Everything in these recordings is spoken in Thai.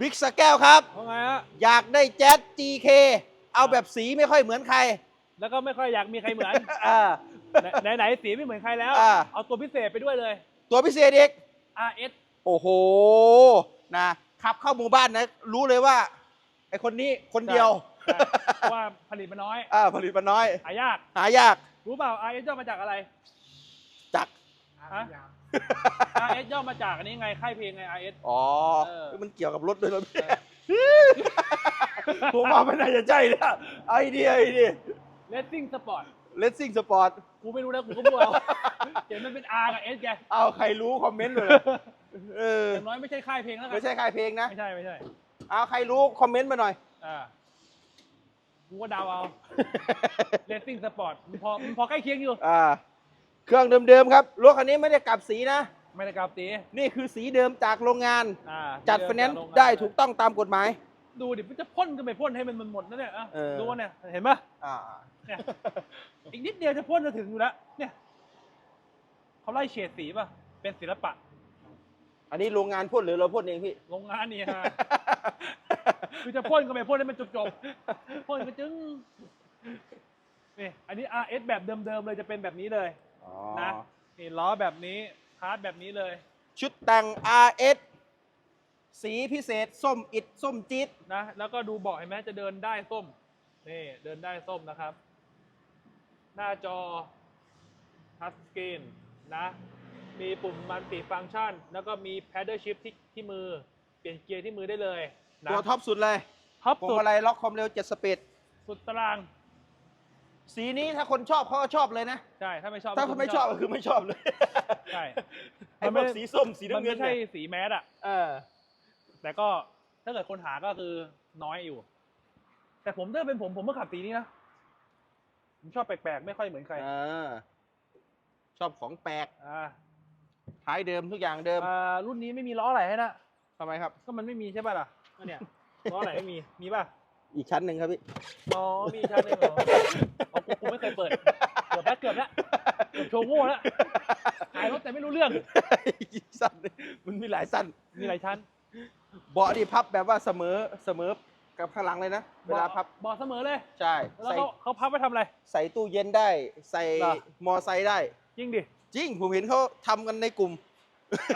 บิ๊กสแก้วครับเพราะไงฮะ อยากได้แจ๊ส GK เอาแบบสีไม่ค่อยเหมือนใครแล้วก็ไม่ค่อยอยากมีใครเหมือน อ่า ไหนไหนๆสีไม่เหมือนใครแล้ว อ่า เอาตัวพิเศษไปด้วยเลย ตัวพิเศษอีก RS โอ้โห นะขับเข้าหมู่บ้านนะ รู้เลยว่า ไอคนนี้คนเดียวใช่เพราะว่าผลิตมาน้อย อ่าผลิตมาน้อย หายาก หายาก รู้เปล่า RS ย่อมาจากอะไรจัก ฮะ RS ย่อมาจากอันนี้ไงค่ายเพลงไง RS อ๋อ เออ มันเกี่ยวกับรถด้วยเหรอพี่เออผมว่าไม่น่าจะใช่นะไอเดียไอเดีย Racing Sport เลสซิ่งสปอร์ตกูไม่รู้แล้วกูก็มั่วเอาเห็นมันเป็น R กับ S ไงเอาใครรู้คอมเมนต์เลยเอออย่างน้อยไม่ใช่ค่ายเพลงแล้วกันไม่ใช่ใครเพลงนะ ไม่ใช่ไม่ใช่เอาใครรู้คอมเมนต์มาหน่อย อ่ากูก็เดาเอา Racing Sport มันพอมันพอใกล้เคียงอยู่ อ่า เครื่องเดิมๆครับ รถคันนี้ไม่ได้กลับสีนะ ไม่ได้กราบตีนี่คือสีเดิมจากโรงงาน อ่าจัดไฟแนนซ์ได้ถูกต้องตามกฎหมาย ดูดิมันจะพ่นก็ไม่พ่นให้มันหมดนะเนี่ยอะเออ ดูเนี่ยเห็นปะอ่าเนี่ย อีกนิดเดียวจะพ่นจะถึงอยู่แล้ว เนี่ยเขาไล่เฉดสีป่ะ เป็นศิลปะอันนี้โรงงานพ่นหรือเราพ่นเองพี่ โรงงานนี่ฮะ คือจะพ่นก็ไม่พ่นให้มันจบๆพ่นก็จึงนี่อันนี้ RS แบบเดิมๆเลยจะเป็นแบบนี้เลย นะนี่ล้อแบบนี้พาร์ทแบบนี้เลย ชุดแต่ง RS สีพิเศษ ส้มอิดส้มจี๊ดนะแล้วก็ดูเบาะเห็นไหมจะเดินได้ส้มนี่เดินได้ส้มนะครับ หน้าจอทัชสกรีนนะมีปุ่มมันติฟังก์ชัน แล้วก็มี paddle shift ที่ที่มือเปลี่ยนเกียร์ที่มือได้เลยนะตัวท็อปสุดเลยท็อปพวงสุดมาลัยล็อกความเร็ว7สปีดสุดตาราง สีนี้ถ้าคนชอบเขาก็ชอบเลยนะ ใช่ถ้าไม่ชอบถ้าเขาไม่ชอบก็คือไม่ชอบเลยใช่ไอ้พวกสีส้มสีมันน้ำเงิไม่นใช่เนี่ยสีแมสอะเออ แต่ก็ถ้าเกิดคนหาก็คือน้อยอยู่ แต่ผมถ้าเป็นผมผมก็ขับสีนี้นะผมชอบแปลกๆ ไม่ค่อยเหมือนใครเออชอบของแปลกอ่าท้ายเดิมทุกอย่างเดิมอ่ารุ่นนี้ไม่มีล้ออะไรให้นะทำไมครับ ก็มันไม่มีใช่ป่ะล่ะก็เนี่ยล้ออะไรไม่มีมีป่ะ อีกชั้นหนึ่งครับพี่ อ๋อ มีชั้นหนึ่งเหรออ๋อกูกูไม่เคยเปิด เกือบแล้วเกือบแล้วเกือบโชว์โง่แล้วขายรถแต่ไม่รู้เรื่องอีกสั้นหนึ่งมันมีหลายสั้น มีหลายชั้นเบาะนี่พับแบบว่าเสมอเสมอกับข้างหลังเลยนะ เวลาพับเบาะเสมอเลย ใช่ แล้วใส่เขาเขาพับไว้ทำอะไร ใส่ตู้เย็นได้ ใส่เหรอ มอไซค์ได้จริงดิ จริง ผมเห็นเขาทำกันในกลุ่ม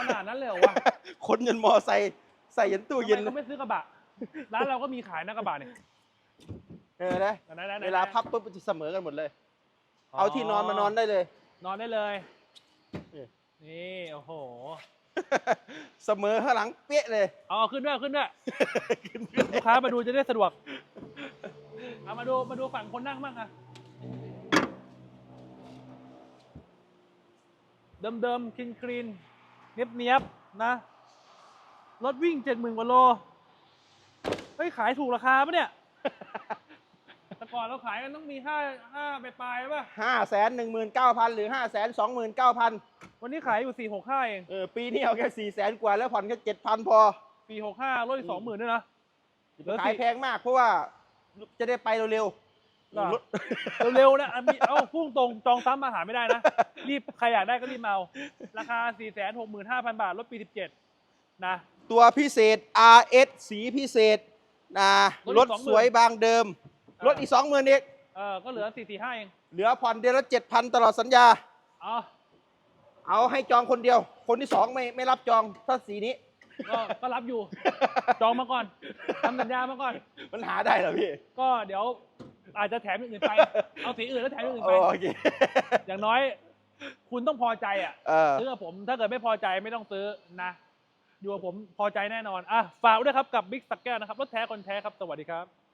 ขนาดนั้นเลยเหรอวะ คนยันมอไซค์ใส่ยันตู้ทำเย็นไมเลเขายไม่ซื้อกระบะ ร้านเราก็มีขายนะกระบะเนี่ยเออนะไหนๆๆๆเวลาพับปุ๊บมันจะเสมอกันหมดเลย เอาที่นอนมานอนได้เลย นอนได้เลย นี่ นี่โอ้โห เสมอข้างหลังเปี้ยเลย เอาเอาขึ้นด้วยเอาขึ้นด้วยลูกค้ามาดูจะได้สะดวกเอามาดูมาดูฝั่งคนนั่งบ้างอะเดิมๆคลีนคลีนเนียบเนียบๆนะ รถวิ่งเจ็ดหมื่นกว่าโล เฮ้ยขายถูกราคาปะเนี่ย แต่ก่อนเราขายกันต้องมีห้าห้าไปปลายๆป่ะ ห้าแสนหนึ่งหมื่นเก้าพันหรือห้าแสนสองหมื่นเก้าพันวันนี้ขายอยู่สี่หกห้าเองเออปีนี้เอาแค่สี่แสนกว่าแล้วผ่อนแค่เจ็ดพันพอปีหกห้าลดอีกสองหมื่นด้วยนะ เหลือขายสี่แพงมากเพราะว่าจะได้ไปเร็วเหรอ ๆรถ เร็วๆนะอะมีเอ้าพุ่งตรงจองซ้ำมาหาไม่ได้นะ รีบใครอยากได้ก็รีบมาเอาราคา 4 6 5 0 0 0 บาทลดปี 17 นะ ตัวพิเศษ RS สีพิเศษ นะรรถถอีก20,000สวยบางเดิมอ่ารถอีกสองหมื่นอีก เออก็เหลือ4 4 5เองเหลือผ่อนเดือนละเจ็ดพันตลอดสัญญาเอาเอาให้จองคนเดียว คนที่สองไม่ไม่รับจองถ้าสีนี้ ก็ก็รับอยู่ จองมาก่อนทำสัญญามาก่อน มันหาได้เหรอพี่ ก็เดี๋ยวอาจจะแถมอย่างอื่นไป เอาสีอื่นแล้วแถมอย่างอื่นไป โอเค อย่างน้อย คุณต้องพอใจอะเออ ซื้อกับผมถ้าเกิดไม่พอใจไม่ต้องซื้อนะ อยู่กับผมพอใจแน่นอนอะฝากด้วยครับกับบิ๊กสักแก้วนะครับรถแท้คนแท้ครับสวัสดีครับ